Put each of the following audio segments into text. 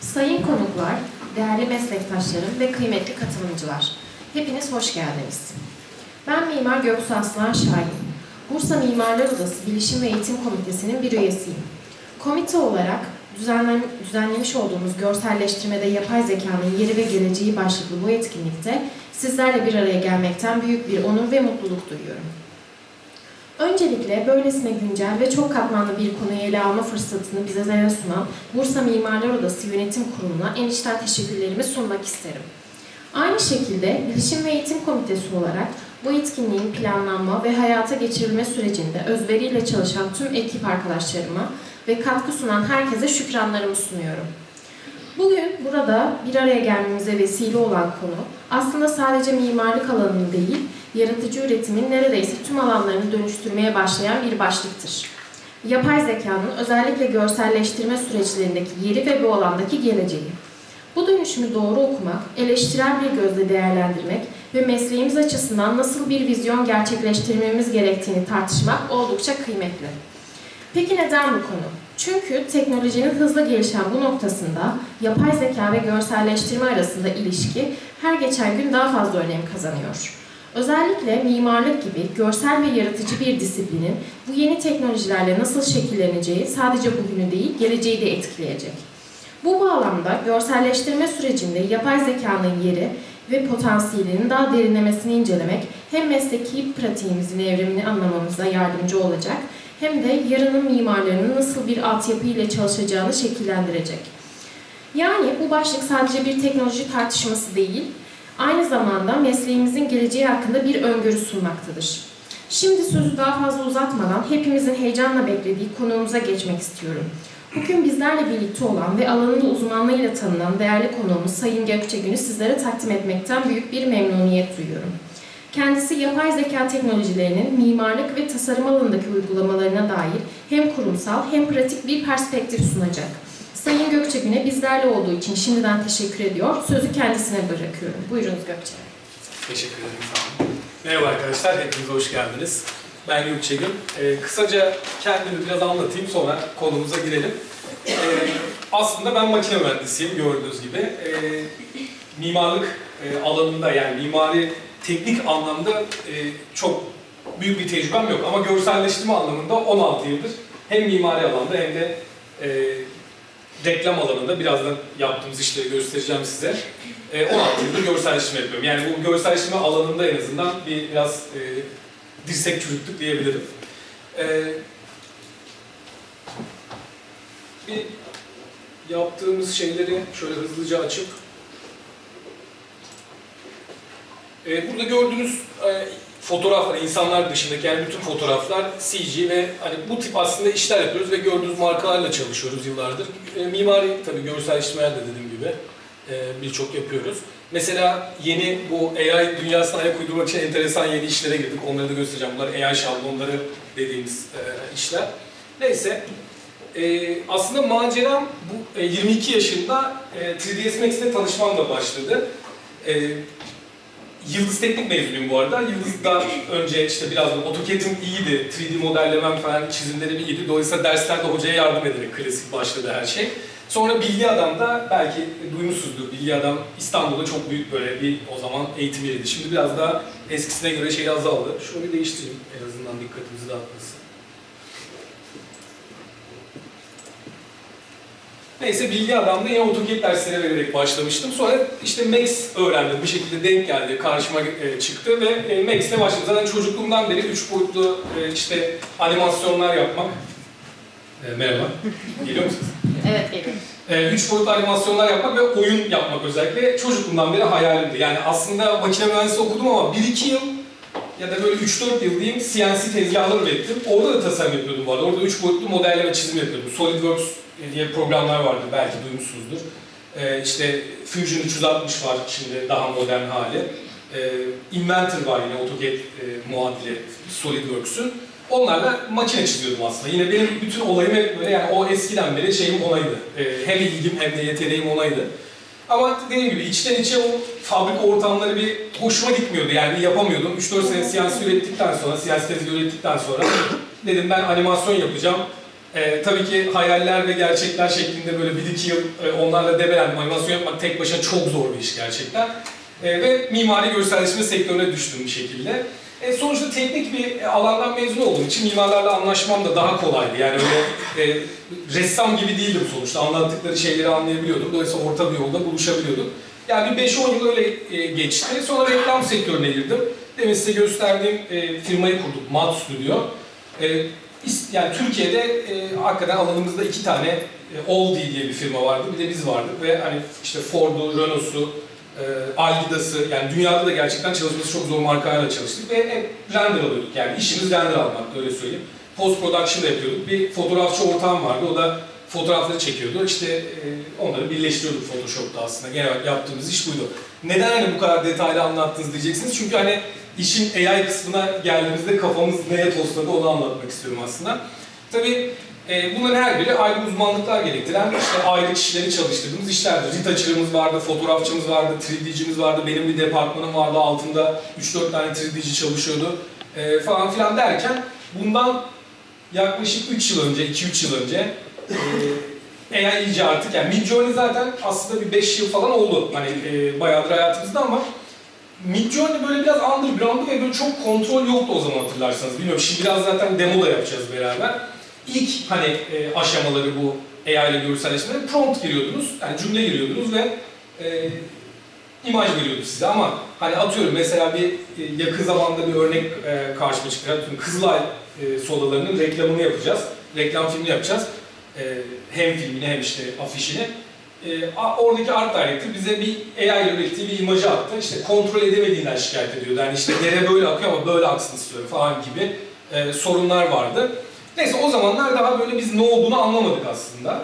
Sayın konuklar, değerli meslektaşlarım ve kıymetli katılımcılar, hepiniz hoş geldiniz. Ben Mimar Göksu Aslan Şahin. Bursa Mimarlar Odası Bilişim ve Eğitim Komitesi'nin bir üyesiyim. Komite olarak düzenlen- düzenlemiş olduğumuz görselleştirmede yapay zekanın yeri ve geleceği başlıklı bu etkinlikte sizlerle bir araya gelmekten büyük bir onur ve mutluluk duyuyorum. Öncelikle böylesine güncel ve çok katmanlı bir konuyu ele alma fırsatını bize sunan Bursa Mimarlar Odası Yönetim Kurulu'na en içten teşekkürlerimi sunmak isterim. Aynı şekilde Bilişim ve Eğitim Komitesi olarak bu etkinliğin planlanma ve hayata geçirilme sürecinde özveriyle çalışan tüm ekip arkadaşlarıma ve katkı sunan herkese şükranlarımı sunuyorum. Bugün burada bir araya gelmemize vesile olan konu aslında sadece mimarlık alanını değil, yaratıcı üretimin neredeyse tüm alanlarını dönüştürmeye başlayan bir başlıktır. Yapay zekanın özellikle görselleştirme süreçlerindeki yeri ve bu alandaki geleceği. Bu dönüşümü doğru okumak, eleştirel bir gözle değerlendirmek ve mesleğimiz açısından nasıl bir vizyon gerçekleştirmemiz gerektiğini tartışmak oldukça kıymetli. Peki neden bu konu? Çünkü teknolojinin hızla gelişen bu noktasında yapay zeka ve görselleştirme arasında ilişki her geçen gün daha fazla önem kazanıyor. Özellikle mimarlık gibi görsel ve yaratıcı bir disiplinin bu yeni teknolojilerle nasıl şekilleneceği sadece bugünü değil, geleceği de etkileyecek. Bu bağlamda görselleştirme sürecinde yapay zekanın yeri ve potansiyelinin daha derinlemesine incelemek hem mesleki pratiğimizin evrimini anlamamıza yardımcı olacak hem de yarının mimarlarının nasıl bir altyapı ile çalışacağını şekillendirecek. Yani bu başlık sadece bir teknoloji tartışması değil, aynı zamanda mesleğimizin geleceği hakkında bir öngörü sunmaktadır. Şimdi sözü daha fazla uzatmadan hepimizin heyecanla beklediği konuğumuza geçmek istiyorum. Bugün bizlerle birlikte olan ve alanında uzmanlığıyla tanınan değerli konuğumuz Sayın Gökçegün'ü sizlere takdim etmekten büyük bir memnuniyet duyuyorum. Kendisi yapay zeka teknolojilerinin mimarlık ve tasarım alanındaki uygulamalarına dair hem kurumsal hem pratik bir perspektif sunacak. Sayın Gökçegün'e bizlerle olduğu için şimdiden teşekkür ediyor. Sözü kendisine bırakıyorum. Buyurunuz Gökçe. Teşekkür ederim, sağ olun. Merhaba arkadaşlar, hepiniz hoş geldiniz. Ben Gökçegün. Ee, kısaca kendimi biraz anlatayım, sonra konumuza girelim. Ee, aslında ben makine mühendisiyim, gördüğünüz gibi. Ee, mimarlık e, alanında, yani mimari teknik anlamda e, çok büyük bir tecrübem yok. Ama görselleştirme anlamında 16 yıldır hem mimari alanda hem de e, reklam alanında birazdan yaptığımız işleri göstereceğim size. E, 16 yıldır görselleştirme yapıyorum. Yani bu görselleştirme alanında en azından bir biraz e, dirsek çürüttük diyebilirim. E, bir yaptığımız şeyleri şöyle hızlıca açıp e, burada gördüğünüz e, fotoğraflar, insanlar dışındaki yani bütün fotoğraflar CG ve hani bu tip aslında işler yapıyoruz ve gördüğünüz markalarla çalışıyoruz yıllardır. E, mimari tabii görselleştirmeler de dediğim gibi e, birçok yapıyoruz. Mesela yeni bu AI dünyasına ayak uydurmak için enteresan yeni işlere girdik. Onları da göstereceğim. Bunlar AI şablonları dediğimiz e, işler. Neyse. E, aslında maceram bu e, 22 yaşında e, 3ds Max'te tanışmamla başladı. E, Yıldız Teknik mezunuyum bu arada. Yıldız'dan önce işte biraz AutoCAD'im iyiydi. 3D modellemem falan çizimlerim iyiydi. Dolayısıyla derslerde hocaya yardım ederek klasik başladı her şey. Sonra Bilgi Adam'da belki duymuşsunuzdur. Bilgi Adam İstanbul'da çok büyük böyle bir o zaman eğitim yeriydi. Şimdi biraz daha eskisine göre şey azaldı. Şunu bir değiştireyim en azından dikkatimizi dağıtmasın. Neyse Bilgi Adam'da yine AutoCAD dersleri vererek başlamıştım. Sonra işte Max öğrendim. Bir şekilde denk geldi, karşıma e, çıktı ve e, Max'le başladım. Zaten çocukluğumdan beri üç boyutlu e, işte animasyonlar yapmak. E, merhaba. Geliyor musunuz? Evet, geliyorum. e, üç boyutlu animasyonlar yapmak ve oyun yapmak özellikle çocukluğumdan beri hayalimdi. Yani aslında makine mühendisliği okudum ama 1-2 yıl ya da böyle 3-4 yıl diyeyim CNC tezgahları ürettim. Orada da tasarım yapıyordum bu arada. Orada 3 boyutlu modelleme çizim yapıyordum. SolidWorks diye programlar vardı belki duymuşsunuzdur. E, işte Fusion 360 var şimdi daha modern hali. E, Inventor var yine AutoCAD e, muadili SolidWorks'ün. Onlarla makine çiziyordum aslında. Yine benim bütün olayım hep böyle yani o eskiden beri şeyim onaydı. Ee, hem ilgim hem de yeteneğim onaydı. Ama dediğim gibi içten içe o fabrika ortamları bir hoşuma gitmiyordu yani yapamıyordum. 3-4 sene CNC ürettikten sonra, CNC tezgahı ürettikten sonra dedim ben animasyon yapacağım. E, tabii ki hayaller ve gerçekler şeklinde böyle bir iki yıl e, onlarla debelendim. Animasyon yapmak tek başına çok zor bir iş gerçekten. E, ve mimari görselleşme sektörüne düştüm bir şekilde. E, sonuçta teknik bir e, alandan mezun olduğum için mimarlarla anlaşmam da daha kolaydı. Yani öyle e, ressam gibi değildim sonuçta. Anlattıkları şeyleri anlayabiliyordum. Dolayısıyla orta bir yolda buluşabiliyorduk. Yani bir 5-10 yıl öyle e, geçti. Sonra reklam sektörüne girdim. Demin size gösterdiğim e, firmayı kurduk, Mad Studio. E, yani Türkiye'de e, hakikaten alanımızda iki tane e, Aldi diye bir firma vardı. Bir de biz vardık ve hani işte Ford'u, Renault'su, e, Algida'sı yani dünyada da gerçekten çalışması çok zor markalarla çalıştık ve hep render alıyorduk. Yani işimiz render almak öyle söyleyeyim. Post production da yapıyorduk. Bir fotoğrafçı ortağım vardı. O da fotoğrafları çekiyordu. İşte e, onları birleştiriyorduk Photoshop'ta aslında. Genel yaptığımız iş buydu. Neden hani bu kadar detaylı anlattınız diyeceksiniz. Çünkü hani işin AI kısmına geldiğimizde kafamız neye tosladı onu anlatmak istiyorum aslında. Tabii e, bunların her biri ayrı uzmanlıklar gerektiren işte ayrı kişileri çalıştırdığımız işlerdir. Retoucher'ımız vardı, fotoğrafçımız vardı, 3D'cimiz vardı, benim bir departmanım vardı, altında 3-4 tane 3D'ci çalışıyordu e, falan filan derken bundan yaklaşık 3 yıl önce, 2-3 yıl önce e, AI iyice artık yani Midjourney zaten aslında bir 5 yıl falan oldu hani e, bayağıdır hayatımızda ama Midjourney böyle biraz underground'du ve böyle çok kontrol yoktu o zaman hatırlarsanız. Bilmiyorum şimdi biraz zaten demo da yapacağız beraber. İlk hani e, aşamaları bu AI ile görselleştirmenin prompt giriyordunuz. Yani cümle giriyordunuz ve e, imaj veriyordu size ama hani atıyorum mesela bir e, yakın zamanda bir örnek e, karşıma çıktı. Atıyorum Kızılay e, sodalarının reklamını yapacağız. Reklam filmini yapacağız. E, hem filmini hem işte afişini. E, oradaki art director bize bir AI ile bir imajı attı. İşte kontrol edemediğinden şikayet ediyordu. Yani işte dere böyle akıyor ama böyle aksın istiyorum falan gibi e, sorunlar vardı. Neyse o zamanlar daha böyle biz ne olduğunu anlamadık aslında.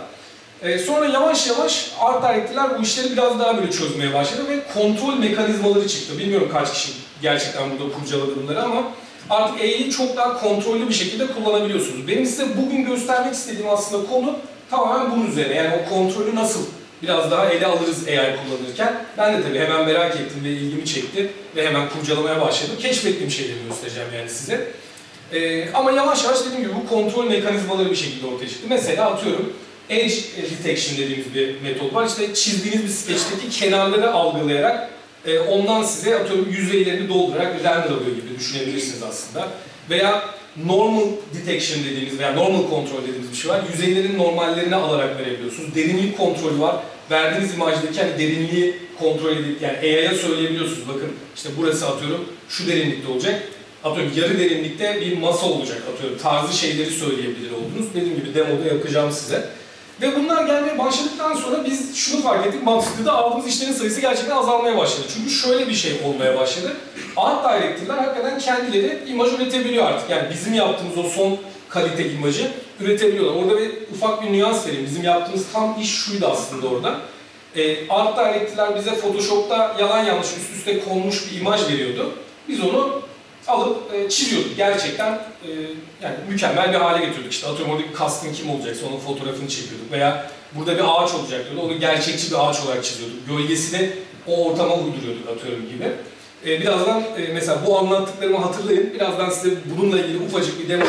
E, sonra yavaş yavaş art director'lar bu işleri biraz daha böyle çözmeye başladı ve kontrol mekanizmaları çıktı. Bilmiyorum kaç kişi gerçekten burada kurcaladı bunları ama artık AI'yi çok daha kontrollü bir şekilde kullanabiliyorsunuz. Benim size bugün göstermek istediğim aslında konu tamamen bunun üzerine. Yani o kontrolü nasıl biraz daha ele alırız AI kullanırken. Ben de tabii hemen merak ettim ve ilgimi çekti ve hemen kurcalamaya başladım. Keşfettiğim şeyleri göstereceğim yani size. Ee, ama yavaş yavaş dediğim gibi bu kontrol mekanizmaları bir şekilde ortaya çıktı. Mesela atıyorum edge detection dediğimiz bir metot var. İşte çizdiğiniz bir sketchteki kenarları algılayarak e, ondan size atıyorum yüzeylerini doldurarak render alıyor gibi düşünebilirsiniz aslında. Veya normal detection dediğimiz veya normal kontrol dediğimiz bir şey var. Yüzeylerin normallerini alarak verebiliyorsunuz. Derinlik kontrolü var. Verdiğiniz imajdaki hani derinliği kontrol edip yani AI'ya söyleyebiliyorsunuz. Bakın işte burası atıyorum şu derinlikte olacak. Atıyorum yarı derinlikte bir masa olacak atıyorum. Tarzı şeyleri söyleyebilir oldunuz. Dediğim gibi demoda yapacağım size. Ve bunlar gelmeye başladıktan sonra biz şunu fark ettik. Mantıklı'da aldığımız işlerin sayısı gerçekten azalmaya başladı. Çünkü şöyle bir şey olmaya başladı. Art director'lar hakikaten kendileri imaj üretebiliyor artık. Yani bizim yaptığımız o son kalite imajı üretebiliyorlar. Orada bir ufak bir nüans vereyim. Bizim yaptığımız tam iş şuydu aslında orada. E, art director'lar bize Photoshop'ta yalan yanlış üst üste konmuş bir imaj veriyordu. Biz onu alıp e, çiziyorduk. Gerçekten e, yani mükemmel bir hale getiriyorduk. İşte atıyorum oradaki kastın kim olacaksa onun fotoğrafını çekiyorduk. Veya burada bir ağaç olacak diyordu. Onu gerçekçi bir ağaç olarak çiziyorduk. Gölgesini o ortama uyduruyorduk atıyorum gibi. E, birazdan e, mesela bu anlattıklarımı hatırlayın. Birazdan size bununla ilgili ufacık bir demo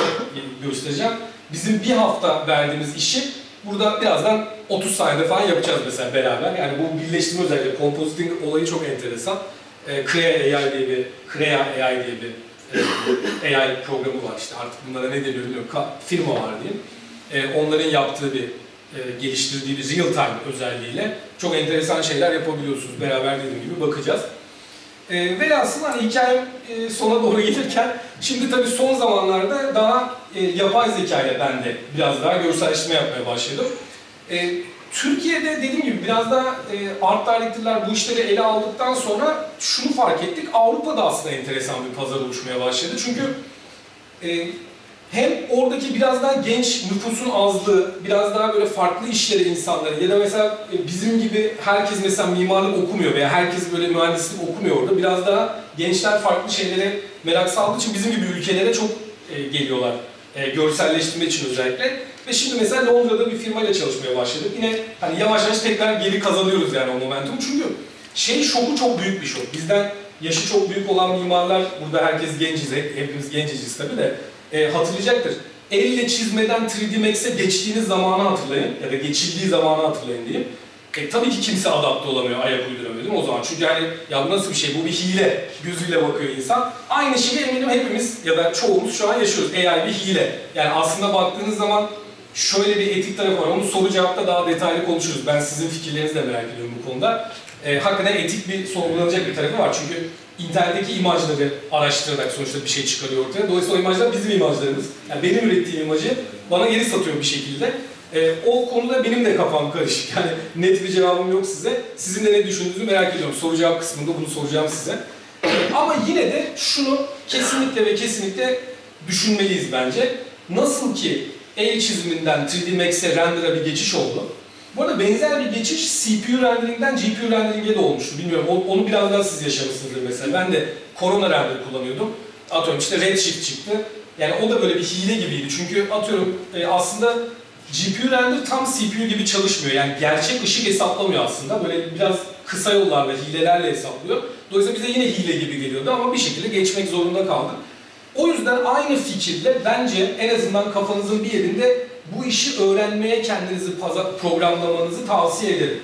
göstereceğim. Bizim bir hafta verdiğimiz işi burada birazdan 30 saniyede falan yapacağız mesela beraber. Yani bu birleştirme özellikle compositing olayı çok enteresan. E, Crea AI diye bir Crea AI diye bir e, AI programı var işte artık bunlara ne deniyor bilmiyorum. Firma var diyeyim. E, onların yaptığı bir e, geliştirdiği bir real time özelliğiyle çok enteresan şeyler yapabiliyorsunuz. Beraber dediğim gibi bakacağız. E, velhasıl hani hikayem e, sona doğru gelirken şimdi tabii son zamanlarda daha e, yapay zeka ile ben de biraz daha görselleştirme yapmaya başladım. E, Türkiye'de dediğim gibi biraz daha e, art director'lar bu işleri ele aldıktan sonra şunu fark ettik. Avrupa'da aslında enteresan bir pazar oluşmaya başladı. Çünkü e, hem oradaki biraz daha genç nüfusun azlığı, biraz daha böyle farklı işleri insanları ya da mesela e, bizim gibi herkes mesela mimarlık okumuyor veya herkes böyle mühendislik okumuyor orada. Biraz daha gençler farklı şeylere merak saldığı için bizim gibi ülkelere çok e, geliyorlar. E, görselleştirme için özellikle. Ve şimdi mesela Londra'da bir firmayla çalışmaya başladık. Yine hani yavaş yavaş tekrar geri kazanıyoruz yani o momentumu. Çünkü şey şoku çok büyük bir şok. Bizden yaşı çok büyük olan mimarlar, burada herkes genciz, hep- hepimiz genciziz tabii de e, hatırlayacaktır. elle çizmeden 3D Max'e geçtiğiniz zamanı hatırlayın ya da geçildiği zamanı hatırlayın diyeyim. E, tabii ki kimse adapte olamıyor, ayak uyduramıyor değil mi o zaman? Çünkü hani ya bu nasıl bir şey, bu bir hile gözüyle bakıyor insan. Aynı şeyi eminim hepimiz ya da çoğumuz şu an yaşıyoruz. AI bir hile. Yani aslında baktığınız zaman şöyle bir etik tarafı var. Onu soru cevapta daha detaylı konuşuruz. Ben sizin fikirlerinizi de merak ediyorum bu konuda. E, hakikaten etik bir sorgulanacak bir tarafı var. Çünkü internetteki imajları araştırarak sonuçta bir şey çıkarıyor ortaya. Dolayısıyla o imajlar bizim imajlarımız. Yani benim ürettiğim imajı bana geri satıyor bir şekilde. Ee, o konuda benim de kafam karışık. Yani net bir cevabım yok size. Sizin de ne düşündüğünüzü merak ediyorum. Soru cevap kısmında bunu soracağım size. Ee, ama yine de şunu kesinlikle ve kesinlikle düşünmeliyiz bence. Nasıl ki el çiziminden 3D Max'e render'a bir geçiş oldu. Bu arada benzer bir geçiş CPU rendering'den GPU rendering'e de olmuştu. Bilmiyorum onu biraz daha siz yaşamışsınızdır mesela. Ben de Corona render kullanıyordum. Atıyorum işte Redshift çıktı. Yani o da böyle bir hile gibiydi. Çünkü atıyorum e, aslında GPU render tam CPU gibi çalışmıyor. Yani gerçek ışık hesaplamıyor aslında. Böyle biraz kısa yollarla, hilelerle hesaplıyor. Dolayısıyla bize yine hile gibi geliyordu ama bir şekilde geçmek zorunda kaldık. O yüzden aynı fikirle bence en azından kafanızın bir yerinde bu işi öğrenmeye kendinizi programlamanızı tavsiye ederim.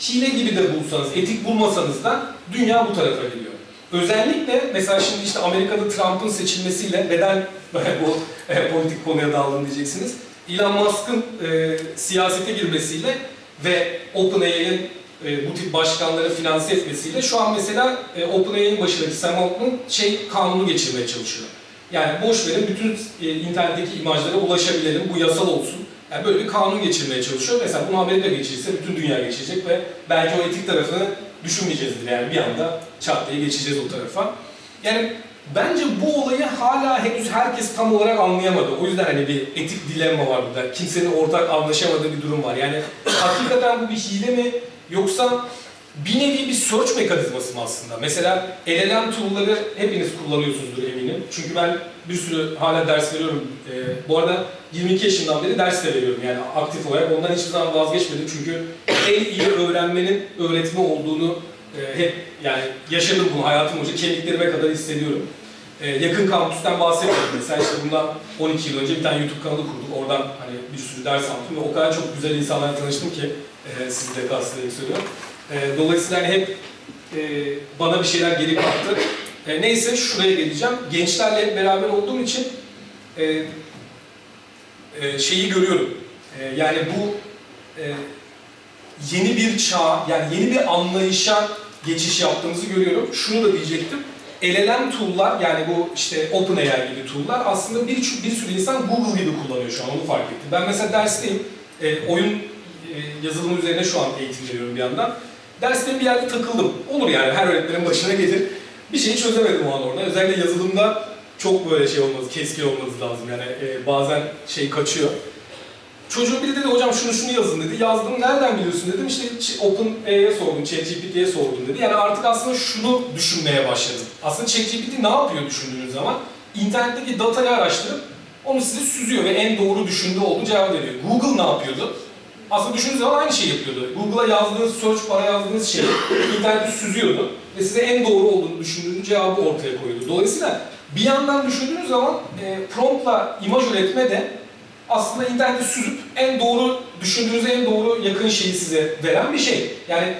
Hile gibi de bulsanız, etik bulmasanız da dünya bu tarafa gidiyor. Özellikle mesela şimdi işte Amerika'da Trump'ın seçilmesiyle neden bu e, politik konuya daldım diyeceksiniz. Elon Musk'ın e, siyasete girmesiyle ve OpenAI'nin e, bu tip başkanları finanse etmesiyle şu an mesela e, OpenAI'nin başındaki Sam Altman şey kanunu geçirmeye çalışıyor. Yani boş verin bütün e, internetteki imajlara ulaşabilelim, bu yasal olsun. Yani böyle bir kanun geçirmeye çalışıyor. Mesela bunu Amerika geçirirse bütün dünya geçecek ve belki o etik tarafını düşünmeyeceğizdir. Yani bir anda çat diye geçeceğiz o tarafa. Yani bence bu olayı hala henüz herkes tam olarak anlayamadı. O yüzden hani bir etik dilemma var burada. Kimsenin ortak anlaşamadığı bir durum var. Yani hakikaten bu bir hile mi yoksa bir nevi bir search mekanizması mı aslında? Mesela LLM tool'ları hepiniz kullanıyorsunuzdur eminim. Çünkü ben bir sürü hala ders veriyorum. Ee, bu arada 22 yaşından beri ders de veriyorum yani aktif olarak. Ondan hiçbir zaman vazgeçmedim çünkü en iyi öğrenmenin öğretme olduğunu e, hep yani yaşadım bunu hayatım boyunca kemiklerime kadar hissediyorum. Ee, yakın kampüsten bahsediyorum mesela işte bundan 12 yıl önce bir tane YouTube kanalı kurduk. Oradan hani bir sürü ders aldım ve o kadar çok güzel insanlarla tanıştım ki e, sizi de kastederek söylüyorum. E, dolayısıyla hani hep e, bana bir şeyler geri kattı. E, neyse şuraya geleceğim. Gençlerle hep beraber olduğum için e, e, şeyi görüyorum. E, yani bu e, yeni bir çağ, yani yeni bir anlayışa geçiş yaptığımızı görüyorum. Şunu da diyecektim. LLM tool'lar yani bu işte OpenAI gibi tool'lar aslında bir, bir sürü insan Google gibi kullanıyor şu an onu fark ettim. Ben mesela dersteyim, e, oyun e, yazılımı üzerine şu an eğitim veriyorum bir yandan. Derste bir yerde takıldım. Olur yani her öğretmenin başına gelir. Bir şeyi çözemedim o an orada. Özellikle yazılımda çok böyle şey olması, keskin olması lazım. Yani e, bazen şey kaçıyor. Çocuğun biri dedi hocam şunu şunu yazın dedi. Yazdım nereden biliyorsun dedim. İşte OpenAI'ye sordum, ChatGPT'ye sordum dedi. Yani artık aslında şunu düşünmeye başladım. Aslında ChatGPT ne yapıyor düşündüğünüz zaman? İnternetteki datayı araştırıp onu size süzüyor ve en doğru düşündüğü olduğu cevap veriyor. Google ne yapıyordu? Aslında düşündüğünüz zaman aynı şeyi yapıyordu. Google'a yazdığınız search bara yazdığınız şeyi internette süzüyordu ve size en doğru olduğunu düşündüğünüz cevabı ortaya koyuyordu. Dolayısıyla bir yandan düşündüğünüz zaman e, promptla imaj üretme de aslında internette süzüp en doğru düşündüğünüz en doğru yakın şeyi size veren bir şey. Yani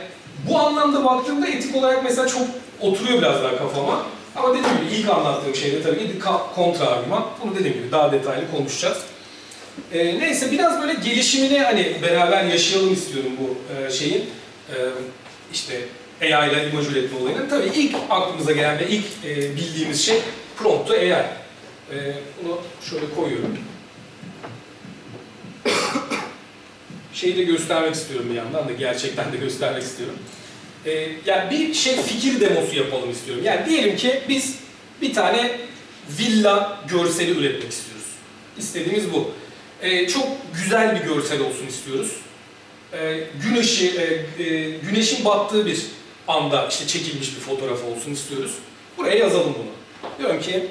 bu anlamda baktığımda etik olarak mesela çok oturuyor biraz daha kafama. Ama dediğim gibi ilk anlattığım şeyde tabii ki kontra argüman. Bunu dediğim gibi daha detaylı konuşacağız. Ee, neyse biraz böyle gelişimini hani beraber yaşayalım istiyorum bu e, şeyin. E, işte AI ile imaj üretme olayının. Tabii ilk aklımıza gelen ve ilk e, bildiğimiz şey prompt to AI. E, bunu şöyle koyuyorum. Şeyi de göstermek istiyorum bir yandan da gerçekten de göstermek istiyorum. Ee, yani bir şey fikir demosu yapalım istiyorum. Yani diyelim ki biz bir tane villa görseli üretmek istiyoruz. İstediğimiz bu. Ee, çok güzel bir görsel olsun istiyoruz. Ee, gün ışığı, e, e, güneşin battığı bir anda işte çekilmiş bir fotoğraf olsun istiyoruz. Buraya yazalım bunu. Diyorum ki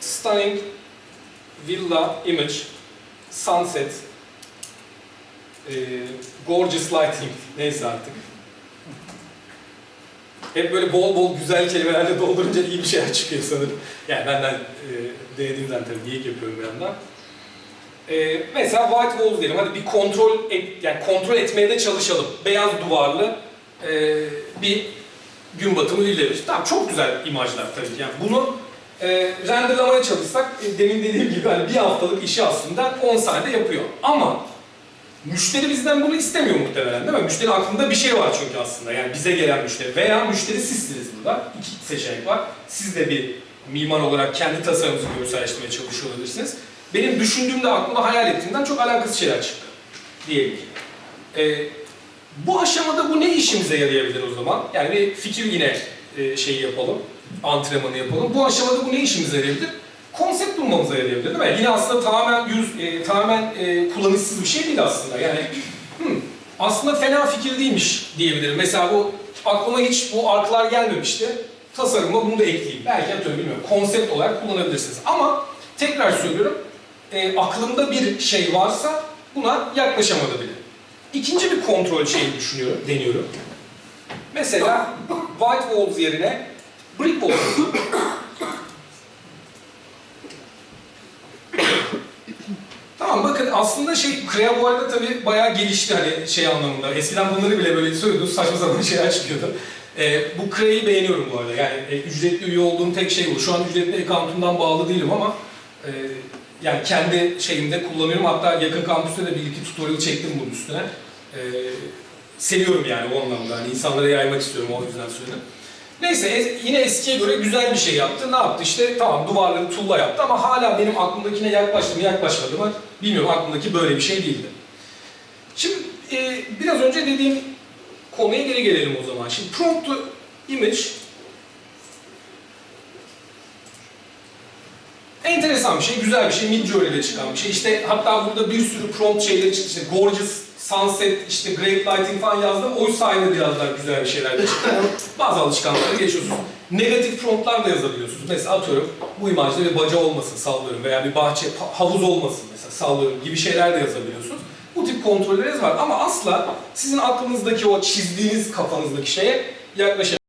stunning villa image sunset e, gorgeous lighting neyse artık. Hep böyle bol bol güzel kelimelerle doldurunca iyi bir şeyler çıkıyor sanırım. Yani benden e, denediğimden tabii geyik yapıyorum bir yandan. E, mesela white walls diyelim. Hadi bir kontrol et, yani kontrol etmeye de çalışalım. Beyaz duvarlı e, bir gün batımı village. Tamam çok güzel imajlar tabii ki. Yani bunu e, renderlamaya çalışsak e, demin dediğim gibi hani bir haftalık işi aslında 10 saniyede yapıyor. Ama müşteri bizden bunu istemiyor muhtemelen değil mi? Müşteri aklında bir şey var çünkü aslında. Yani bize gelen müşteri veya müşteri sizsiniz burada. İki seçenek var. Siz de bir mimar olarak kendi tasarımınızı görselleştirmeye çalışıyor olabilirsiniz. Benim düşündüğümde aklıma hayal ettiğimden çok alakasız şeyler çıktı. Diyelim ki. E, bu aşamada bu ne işimize yarayabilir o zaman? Yani bir fikir yine e, şeyi yapalım, antrenmanı yapalım. Bu aşamada bu ne işimize yarayabilir? Konsept bulmamıza yarayabilir değil mi? Yine aslında tamamen yüz, e, tamamen e, kullanışsız bir şey değil aslında. Yani hmm, aslında fena fikir değilmiş diyebilirim. Mesela bu aklıma hiç bu arklar gelmemişti. Tasarıma bunu da ekleyeyim. Belki atıyorum bilmiyorum. Konsept olarak kullanabilirsiniz. Ama tekrar söylüyorum. E, aklımda bir şey varsa buna yaklaşamadı bile. İkinci bir kontrol şeyi düşünüyorum, deniyorum. Mesela white walls yerine brick walls. tamam bakın aslında şey Crea bu arada tabii bayağı gelişti hani şey anlamında. Eskiden bunları bile böyle söylüyordunuz saçma sapan şeyler çıkıyordu. Ee, bu Crea'yı beğeniyorum bu arada. Yani e, ücretli üye olduğum tek şey bu. Şu an ücretli account'umdan bağlı değilim ama e, yani kendi şeyimde kullanıyorum. Hatta yakın kampüste de bir iki tutorial çektim bunun üstüne. Ee, seviyorum yani o anlamda. Hani insanlara yaymak istiyorum o yüzden söyledim. Neyse es- yine eskiye göre güzel bir şey yaptı. Ne yaptı işte tamam duvarları tuğla yaptı ama hala benim aklımdakine yaklaştı mı yaklaşmadı mı bilmiyorum aklımdaki böyle bir şey değildi. Şimdi e, biraz önce dediğim konuya geri gelelim o zaman. Şimdi prompt image Enteresan bir şey, güzel bir şey, Midjourney'de çıkan bir şey. İşte hatta burada bir sürü prompt şeyleri çıktı. İşte gorgeous sunset, işte great lighting falan yazdım. O sayede biraz daha güzel bir şeyler de çıktı. Bazı alışkanlıkları geçiyorsunuz. Negatif promptlar da yazabiliyorsunuz. Mesela atıyorum bu imajda bir baca olmasın sallıyorum veya bir bahçe, ha- havuz olmasın mesela sallıyorum gibi şeyler de yazabiliyorsunuz. Bu tip kontrolleriniz var ama asla sizin aklınızdaki o çizdiğiniz kafanızdaki şeye yaklaşamıyorsunuz.